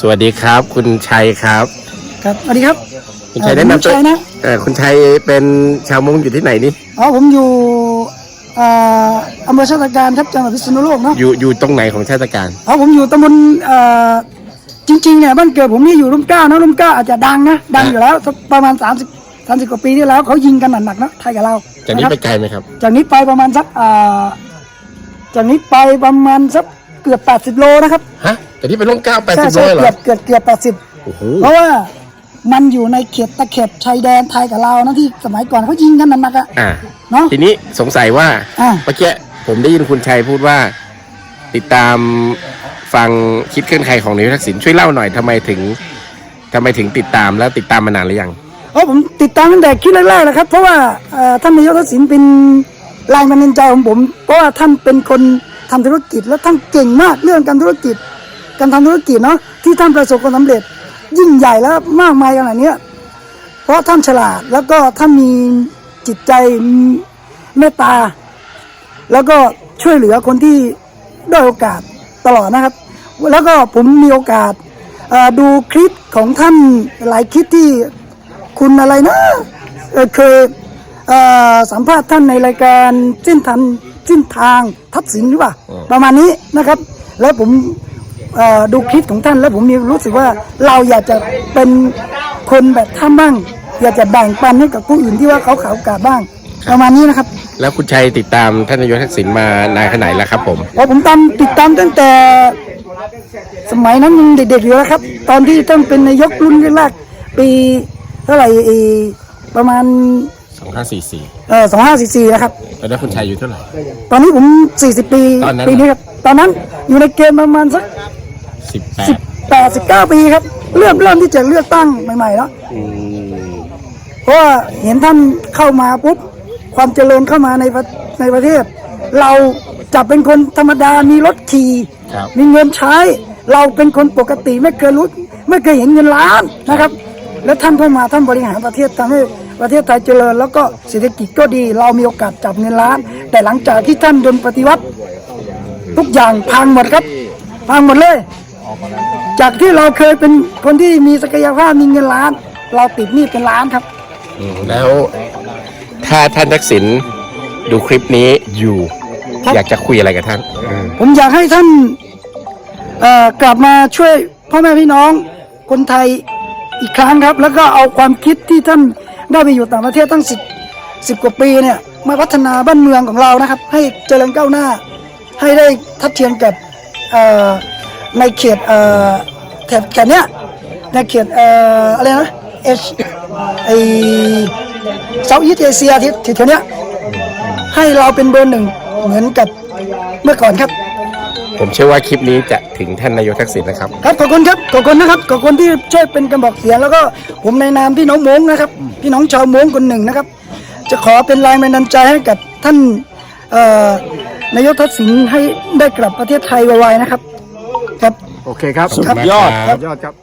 สวัสดีครับ คุณชัยครับ ครับสวัสดีครับคุณชัยเอ่อแนะนำตัวผมชัยนะ เออคุณชัยเป็นชาวมงอยู่ที่ไหนนี่อ๋อผมอยู่อ่าอำเภอชาติการครับจังหวัดพิษณุโลกเนาะอยู่อยู่ตรงไหนของชาติการ อ๋อผมอยู่ตำบลเอ่อจริงๆเนี่ยบ้านเกิดผมนี่อยู่ร่มเกล้านะร่มเกล้าอาจจะดังนะดังอยู่แล้วสักประมาณ 30 30กว่าปีที่แล้วเขายิงกันหนักๆนะไทยกับเราจากนี้ะครับไปไกลไหมครับ จากนี้ไปประมาณสักอ่าจากนี้ไปประมาณสักเกือบ 80 โลนะครับฮะ จากนี้ไปร่มเกล้าแปดใช่สิบโลใช่เลยเหรเกืออบเกือบเกือบ80 โอ้โหเพราะว่ามันอยู่ในเขตตะเข็บชายแดนไทยกับเราวนะที่สมัยก่อนเขายิงกันหนักๆอะอ่า เนาะ ทีนี้สงสัยว่าอ่าเมื่อกี้ผมได้ยินคุณชัยพูดว่า ติดตามฟังคิดเคลื่อนใครของนายกทักษิณช่วยเล่าหน่อยทำไมถึงทำไมถึงติดตามแล้วติดตามมานานหรือยังเพราะผมติดตามตั้งแต่คลิปแรกๆแล้วครับ เพราะว่าเอ่อท่านนายกทักษิณเป็นแรงบันดาลใจของผม เพราะว่าท่านเป็นคนทำธุรกิจและท่านเก่งมากเรื่องการธุรกิจ การทำธุรกิจเนาะที่ท่านประสบความสำเร็จ ยิ่งใหญ่และมากมายขนาดเนี้ยเพราะท่านฉลาดแล้วก็ท่านมีจิตใจเมตตา แล้วก็ช่วยเหลือคนที่ด้อยโอกาสตลอดนะครับ แล้วก็ผมมีโอกาสเอ่อดูคลิปของท่านหลายคลิปที่คุณอะไรนะเอ่อเคยเอ่อสัมภาษณ์ท่านในรายการเส้นทางเส้นทางทักษิณหรือเปล่าอืมประมาณนี้นะครับ แล้วผมเอ่อ ดูคลิปของท่านแล้วผมมีรู้สึกว่าเราอยากจะเป็นคนแบบท่านบ้าง อยากจะแบ่งปันให้กับผู้อื่นที่ว่าเขาขาวโอกาสบ้างประมาณนี้นะครับ แล้วคุณชัยติดตามท่านนายกทักษิณมานานขนาดไหนแล้วครับผมเพราะผมตามติดตามตั้งแต่ สมัยนั้นยังเด็กๆอยู่แล้วครับ ตอนที่ท่านเป็นนายกรุ่นแรกๆปีเท่าไหร่เอ่อประมาณ2544เอ่อสองห้าสี่สี่นะครับแล้วนั้นคุณชัยอยู่เท่าไหร่ ตอนนี้ผมสี่สิบปีตอนนั้นปีนี้ครับ ตอนนั้นอยู่ในเกณฑ์ประมาณสัก18 สิบแปดสิบเก้าปีครับ เริ่มเริ่มที่จะเลือกตั้งใหม่ๆแล้วอืมเพราะว่าเห็นท่านเข้ามาปุ๊บความเจริญเข้ามาในประในประเทศ เราจะเป็นคนธรรมดามีรถขี่ครับมีเงินใช้ เราเป็นคนปกติไม่เคยรู้ไม่เคยเห็นเงินล้านนะครับ แล้วท่านเข้ามาท่านบริหารประเทศทำให้ประเทศไทยเจริญ แล้วก็เศรษฐกิจก็ดี เรามีโอกาสจับเงินล้าน แต่หลังจากที่ท่านโดนปฏิวัติ ทุกอย่างพังหมดครับ พังหมดเลย จากที่เราเคยเป็นคนที่มีศักยภาพมีเงินล้าน เราติดหนี้เป็นล้านครับ อืมแล้วถ้าท่านทักษิณดูคลิปนี้อยู่ ครับ อยากจะคุยอะไรกับท่านอืมผมอยากให้ท่านเอ่อกลับมาช่วยพ่อแม่พี่น้องคนไทยอีกครั้งครับ แล้วก็เอาความคิดที่ท่านได้ไปอยู่ต่างประเทศตั้งสิบสิบกว่าปีเนี่ยมาพัฒนาบ้านเมืองของเรานะครับ ให้เจริญก้าวหน้า ให้ได้ทัดเทียมกับเอ่อ ในเขตเอ่อแถบแถบเนี้ยในเขตเอ่ออะไรนะเอชไอเซาท์อีสเอเชียที่ที่แถวเนี้ยให้เราเป็นเบอร์หนึ่งเหมือนกับเมื่อก่อนครับ ผมเชื่อว่าคลิปนี้จะถึงท่านนายกทักษิณนะครับ ครับขอบคุณครับขอบคุณนะครับขอบคุณที่ช่วยเป็นกระบอกเสียงแล้วก็ผมในนามพี่น้องมงนะครับ พี่น้องชาวมงคนหนึ่งนะครับ จะขอเป็นแรงบันดาลใจให้กับท่านเอ่อนายกทักษิณให้ได้กลับประเทศไทยไวๆนะครับครับ โอเคครับสุดยอดสุดยอดครับ